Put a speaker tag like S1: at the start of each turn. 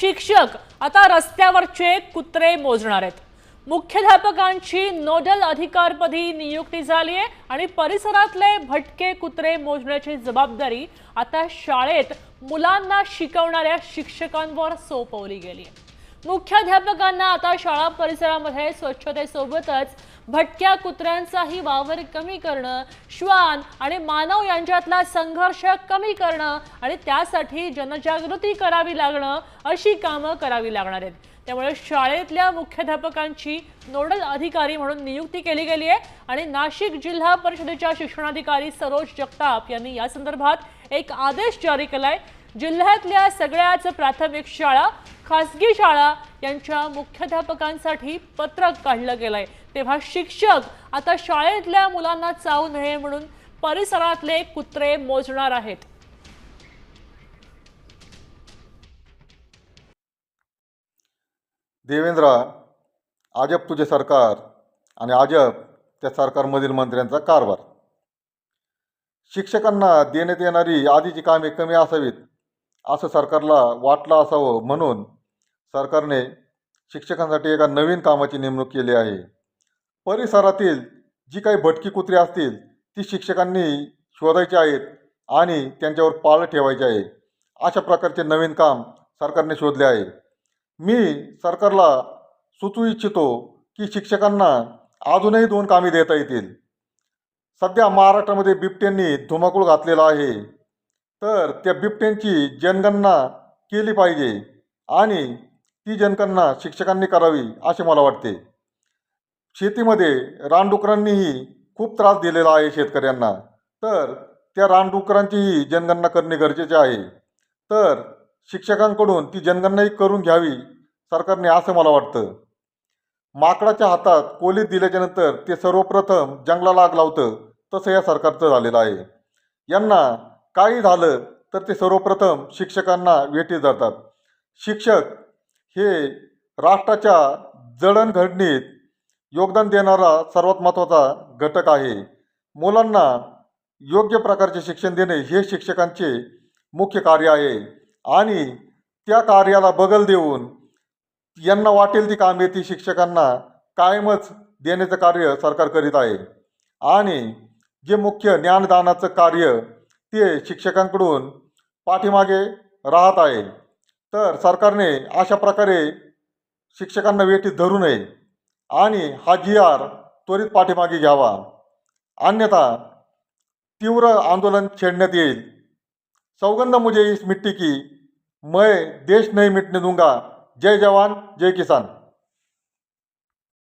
S1: शिक्षक आता रस्त्यावरचे कुत्रे मोजणार आहेत. मुख्याध्यापकांची नोडल अधिकारपदी नियुक्ती झाली आहे आणि परिसरातले भटके कुत्रे मोजण्याची जबाबदारी आता शाळेत मुलांना शिकवणाऱ्या शिक्षकांवर सोपवली गेली आहे. मुख्याध्यापकांना आता शाळा परिसरामध्ये स्वच्छतेसोबतच भटक्या कुत्र्यांचाही वावर कमी करणं श्वान आणि मानव यांच्यातला संघर्ष कमी करणं आणि त्यासाठी जनजागृती करावी लागणं अशी कामं करावी लागणार आहेत. त्यामुळे शाळेतल्या मुख्याध्यापकांची नोडल अधिकारी म्हणून नियुक्ती केली गेली आहे आणि नाशिक जिल्हा परिषदेच्या शिक्षणाधिकारी सरोज जगताप यांनी या संदर्भात एक आदेश जारी केलाय. जिल्ह्यातल्या सगळ्याच प्राथमिक शाळा खासगी शाळा यांच्या मुख्याध्यापकांसाठी पत्रक काढलं गेलंय. तेव्हा शिक्षक आता शाळेतल्या मुलांना चावू नये म्हणून परिसरातले कुत्रे मोजणार आहेत.
S2: देवेंद्र अजब तुझे सरकार आणि अजब त्या सरकारमधील मंत्र्यांचा कारभार. शिक्षकांना देण्यात येणारी आधीची कामे कमी असावीत असं सरकारला वाटलं असावं म्हणून सरकारने शिक्षकांसाठी एका नवीन कामाची नेमणूक केली आहे. परिसरातील जी काही भटकी कुत्रे असतील ती शिक्षकांनी शोधायची आहेत आणि त्यांच्यावर पाळ ठेवायचे आहे. अशा प्रकारचे नवीन काम सरकारने शोधले आहे. मी सरकारला सुचवू इच्छितो की शिक्षकांना अजूनही दोन कामे देता येतील. सध्या महाराष्ट्रामध्ये बिबट्यांनी धुमाकूळ घातलेला आहे. तर त्या बिबट्यांची जनगणना केली पाहिजे आणि ती जनगणना शिक्षकांनी करावी असे मला वाटते. शेतीमध्ये रानडुकरांनीही खूप त्रास दिलेला आहे शेतकऱ्यांना. तर त्या रानडुकरांचीही जनगणना करणे गरजेचे आहे. तर शिक्षकांकडून ती जनगणनाही करून घ्यावी सरकारने असं मला वाटतं. माकडाच्या हातात कोलीत दिल्याच्यानंतर ते सर्वप्रथम जंगलाला आग लावतं तसं या सरकारचं झालेलं आहे. यांना काही झालं तर ते सर्वप्रथम शिक्षकांना वेटी जातात. शिक्षक हे राष्ट्राच्या जडणघडणीत योगदान देणारा सर्वात महत्त्वाचा घटक आहे. मुलांना योग्य प्रकारचे शिक्षण देणे हे शिक्षकांचे मुख्य कार्य आहे आणि त्या कार्याला बगल देऊन यांना वाटेल ती कामे ती शिक्षकांना कायमच देण्याचं कार्य सरकार करीत आहे. आणि जे मुख्य ज्ञानदानाचं कार्य ते शिक्षकांकडून पाठीमागे राहत आहे. तर सरकारने अशा प्रकारे शिक्षकांना वेठीत धरू नये आणि हा जी आर त्वरित पाठीमागे घ्यावा. अन्यथा तीव्र आंदोलन छेडण्यात येईल. सौगंध मुझे इस मिट्टी की मैं देश नहीं मिटने दूंगा. जय जवान जय किसान.